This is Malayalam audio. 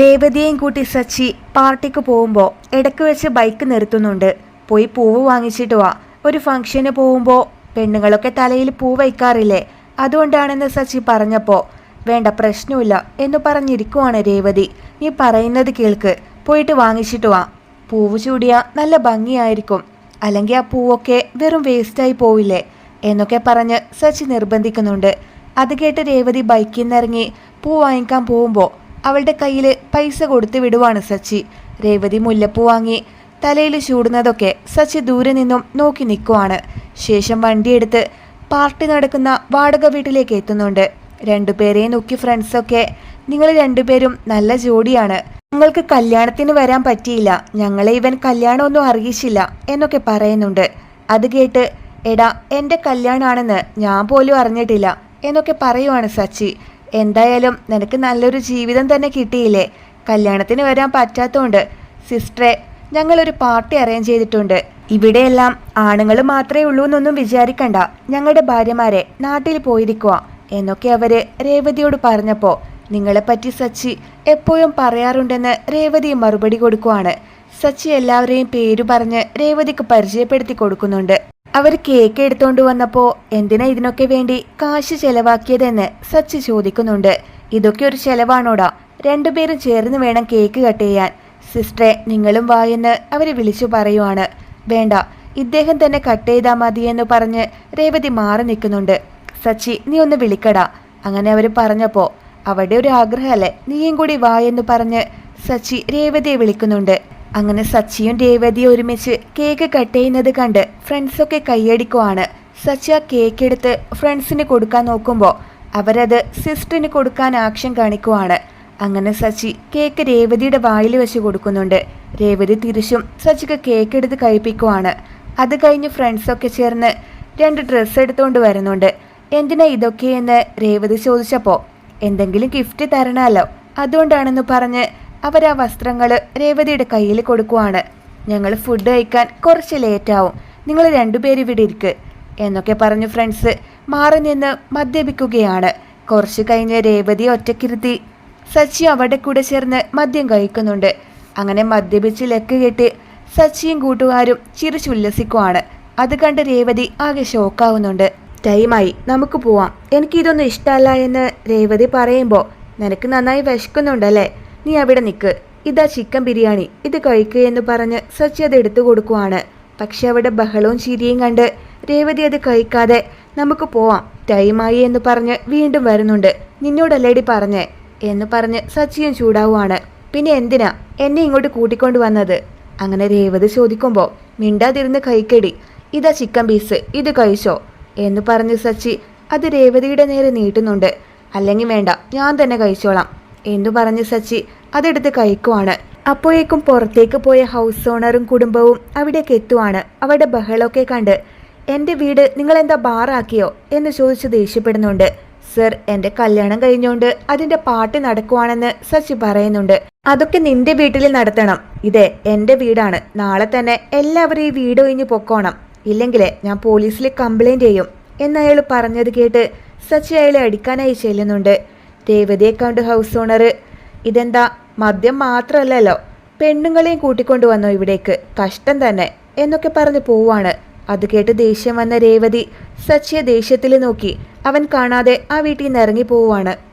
രേവതിയെയും കൂട്ടി സച്ചി പാർട്ടിക്ക് പോകുമ്പോൾ ഇടയ്ക്ക് വെച്ച് ബൈക്ക് നിർത്തുന്നുണ്ട്. പോയി പൂവ് വാങ്ങിച്ചിട്ട് വാ. ഒരു ഫംഗ്ഷന് പോകുമ്പോൾ പെണ്ണുങ്ങളൊക്കെ തലയിൽ പൂ വയ്ക്കാറില്ലേ? അതുകൊണ്ടാണെന്ന് സച്ചി പറഞ്ഞപ്പോൾ വേണ്ട പ്രശ്നമില്ല എന്ന് പറഞ്ഞിരിക്കുവാണ് രേവതി. നീ പറയുന്നത് കേൾക്ക്. പോയിട്ട് വാങ്ങിച്ചിട്ട് വാ. പൂവ് ചൂടിയ നല്ല ഭംഗിയായിരിക്കും. അല്ലെങ്കിൽ ആ പൂവൊക്കെ വെറും വേസ്റ്റായി പോവില്ലേ? എന്നൊക്കെ പറഞ്ഞ് സച്ചി നിർബന്ധിക്കുന്നുണ്ട്. അത് കേട്ട് രേവതി ബൈക്കിൽ നിന്നിറങ്ങി പൂ വാങ്ങിക്കാൻ പോകുമ്പോൾ അവളുടെ കയ്യിൽ പൈസ കൊടുത്തു വിടുവാണ് സച്ചി. രേവതി മുല്ലപ്പൂ വാങ്ങി. തലയിൽ ചൂടുന്നതൊക്കെ സച്ചി ദൂരെ നിന്നും നോക്കി നിൽക്കുവാണ് ശേഷം വണ്ടിയെടുത്ത് പാർട്ടി നടക്കുന്ന വാടക വീട്ടിലേക്ക് എത്തുന്നുണ്ട്. രണ്ടുപേരെ നോക്കി ഫ്രണ്ട്സൊക്കെ നിങ്ങൾ രണ്ടുപേരും നല്ല ജോഡിയാണ്. ഞങ്ങൾക്ക് കല്യാണത്തിന് വരാൻ പറ്റിയില്ല. ഞങ്ങളെ ഇവൻ കല്യാണമൊന്നും അറിയിച്ചില്ല എന്നൊക്കെ പറയുന്നുണ്ട്. അത് കേട്ട് എടാ എന്റെ കല്യാണമാണെന്ന് ഞാൻ പോലും അറിഞ്ഞിട്ടില്ല എന്നൊക്കെ പറയുവാണ് സച്ചി. എന്തായാലും നിനക്ക് നല്ലൊരു ജീവിതം തന്നെ കിട്ടിയില്ലേ? കല്യാണത്തിന് വരാൻ പറ്റാത്തതുകൊണ്ട് സിസ്റ്ററെ ഞങ്ങളൊരു പാർട്ടി അറേഞ്ച് ചെയ്തിട്ടുണ്ട്. ഇവിടെയെല്ലാം ആണുങ്ങൾ മാത്രമേ ഉള്ളൂ എന്നൊന്നും വിചാരിക്കണ്ട. ഞങ്ങളുടെ ഭാര്യമാരെ നാട്ടിൽ പോയിരിക്കുക എന്നൊക്കെ അവർ രേവതിയോട് പറഞ്ഞപ്പോൾ നിങ്ങളെപ്പറ്റി സച്ചി എപ്പോഴും പറയാറുണ്ടെന്ന് രേവതി മറുപടി കൊടുക്കുവാണ്. സച്ചി എല്ലാവരെയും പേരു പറഞ്ഞ് രേവതിക്ക് പരിചയപ്പെടുത്തി കൊടുക്കുന്നുണ്ട്. അവർ കേക്ക് എടുത്തുകൊണ്ട് വന്നപ്പോ എന്തിനാ ഇതിനൊക്കെ വേണ്ടി കാശ് ചെലവാക്കിയതെന്ന് സച്ചി ചോദിക്കുന്നുണ്ട്. ഇതൊക്കെ ഒരു ചെലവാണോടാ? രണ്ടുപേരും ചേർന്ന് വേണം കേക്ക് കട്ട് ചെയ്യാൻ. സിസ്റ്ററെ നിങ്ങളും വായെന്ന് അവർ വിളിച്ചു പറയുവാണ്. വേണ്ട ഇദ്ദേഹം തന്നെ കട്ട് ചെയ്താൽ മതിയെന്ന് പറഞ്ഞ് രേവതി മാറി നിൽക്കുന്നുണ്ട്. സച്ചി നീ ഒന്ന് വിളിക്കടാ. അങ്ങനെ അവർ പറഞ്ഞപ്പോൾ അവിടെ ഒരു ആഗ്രഹമല്ലേ? നീയും കൂടി വായെന്ന് പറഞ്ഞ് സച്ചി രേവതിയെ വിളിക്കുന്നുണ്ട്. അങ്ങനെ സച്ചിയും രേവതിയും ഒരുമിച്ച് കേക്ക് കട്ട് ചെയ്യുന്നത് കണ്ട് ഫ്രണ്ട്സൊക്കെ കൈയടിക്കുവാണ്. സച്ചി ആ കേക്ക് എടുത്ത് ഫ്രണ്ട്സിന് കൊടുക്കാൻ നോക്കുമ്പോൾ അവരത് സിസ്റ്ററിന് കൊടുക്കാൻ ആക്ഷൻ കാണിക്കുവാണ്. അങ്ങനെ സച്ചി കേക്ക് രേവതിയുടെ വായിൽ വെച്ച് കൊടുക്കുന്നുണ്ട്. രേവതി തിരിച്ചും സച്ചിക്ക് കേക്ക് എടുത്ത് കഴിപ്പിക്കുവാണ്. അത് കഴിഞ്ഞ് ഫ്രണ്ട്സൊക്കെ ചേർന്ന് രണ്ട് ഡ്രസ്സ് എടുത്തുകൊണ്ട് വരുന്നുണ്ട്. എന്തിനാ ഇതൊക്കെയെന്ന് രേവതി ചോദിച്ചപ്പോൾ എന്തെങ്കിലും ഗിഫ്റ്റ് തരണമല്ലോ അതുകൊണ്ടാണെന്ന് പറഞ്ഞ് അവർ ആ വസ്ത്രങ്ങൾ രേവതിയുടെ കയ്യിൽ കൊടുക്കുവാണ്. ഞങ്ങൾ ഫുഡ് കഴിക്കാൻ കുറച്ച് ലേറ്റാവും നിങ്ങൾ രണ്ടുപേരും ഇവിടെ ഇരിക്ക്. എന്നൊക്കെ പറഞ്ഞു ഫ്രണ്ട്സ് മാറി നിന്ന് മദ്യപിക്കുകയാണ്. കുറച്ച് കഴിഞ്ഞ് രേവതി ഒറ്റക്കിരുത്തി സച്ചി അവിടെ കൂടെ ചേർന്ന് മദ്യം കഴിക്കുന്നുണ്ട്. അങ്ങനെ മദ്യപിച്ച് ലക്ക് കെട്ടി സച്ചിയും കൂട്ടുകാരും ചിരിച്ചുല്ലസിക്കുവാണ്. അത് കണ്ട് രേവതി ആകെ ഷോക്കാവുന്നുണ്ട് ടൈമായി നമുക്ക് പോവാം. എനിക്കിതൊന്നും ഇഷ്ടമല്ല എന്ന് രേവതി പറയുമ്പോൾ നിനക്ക് നന്നായി വിശക്കുന്നുണ്ടല്ലേ? നീ അവിടെ നിൽക്ക് ഇതാ ചിക്കൻ ബിരിയാണി. ഇത് കഴിക്കുക എന്ന് പറഞ്ഞ് സച്ചി അത് എടുത്തു കൊടുക്കുവാണ്. പക്ഷെ അവിടെ ബഹളവും ചിരിയും കണ്ട് രേവതി അത് കഴിക്കാതെ നമുക്ക് പോവാം ടൈമായി എന്ന് പറഞ്ഞ് വീണ്ടും വരുന്നുണ്ട്. നിന്നോടല്ലേടി പറഞ്ഞേ? എന്ന് പറഞ്ഞ് സച്ചിയും ചൂടാവുകയാണ് പിന്നെ എന്തിനാ? എന്നെ ഇങ്ങോട്ട് കൂട്ടിക്കൊണ്ട് വന്നത്? അങ്ങനെ രേവതി ചോദിക്കുമ്പോൾ മിണ്ടാതിരുന്ന് കഴിക്കടി. ഇതാ ചിക്കൻ പീസ്. ഇത് കഴിച്ചോ? എന്ന് പറഞ്ഞ് സച്ചി അത് രേവതിയുടെ നേരെ നീട്ടുന്നുണ്ട്. അല്ലെങ്കിൽ വേണ്ട ഞാൻ തന്നെ കഴിച്ചോളാം. എന്ന് പറഞ്ഞു സച്ചി അതെടുത്ത് കഴിക്കുവാണ്. അപ്പോഴേക്കും പുറത്തേക്ക് പോയ ഹൗസ് ഓണറും കുടുംബവും അവിടേക്ക് എത്തുവാണ്. അവരുടെ ബഹളമൊക്കെ കണ്ട് എന്റെ വീട് നിങ്ങൾ എന്താ ബാറാക്കിയോ എന്ന് ചോദിച്ച് ദേഷ്യപ്പെടുന്നുണ്ട്. സർ എന്റെ കല്യാണം കഴിഞ്ഞുകൊണ്ട് അതിന്റെ പാട്ട് നടക്കുവാണെന്ന് സച്ചി പറയുന്നുണ്ട്. അതൊക്കെ നിന്റെ വീട്ടിൽ നടത്തണം. ഇതേ എന്റെ വീടാണ്. നാളെ തന്നെ എല്ലാവരും ഈ വീട് ഒഴിഞ്ഞു പൊക്കോണം. ഇല്ലെങ്കിലേ ഞാൻ പോലീസിൽ കംപ്ലൈന്റ് ചെയ്യും. എന്നയാൾ പറഞ്ഞത് കേട്ട് സച്ചി അയാളെ അടിക്കാനായി ചെല്ലുന്നുണ്ട്. രേവതിയെ കണ്ട് ഹൗസ് ഓണർ ഇതെന്താ? മദ്യം മാത്രമല്ലല്ലോ. പെണ്ണുങ്ങളെയും കൂട്ടിക്കൊണ്ടു വന്നോ ഇവിടേക്ക്? കഷ്ടം തന്നെ. എന്നൊക്കെ പറഞ്ഞ് പോവാണ്. അത് കേട്ട് ദേഷ്യം വന്ന രേവതി സച്ചിയെ ദേഷ്യത്തിൽ നോക്കി. അവൻ കാണാതെ ആ വീട്ടിൽ നിന്ന് ഇറങ്ങി പോവാണ്.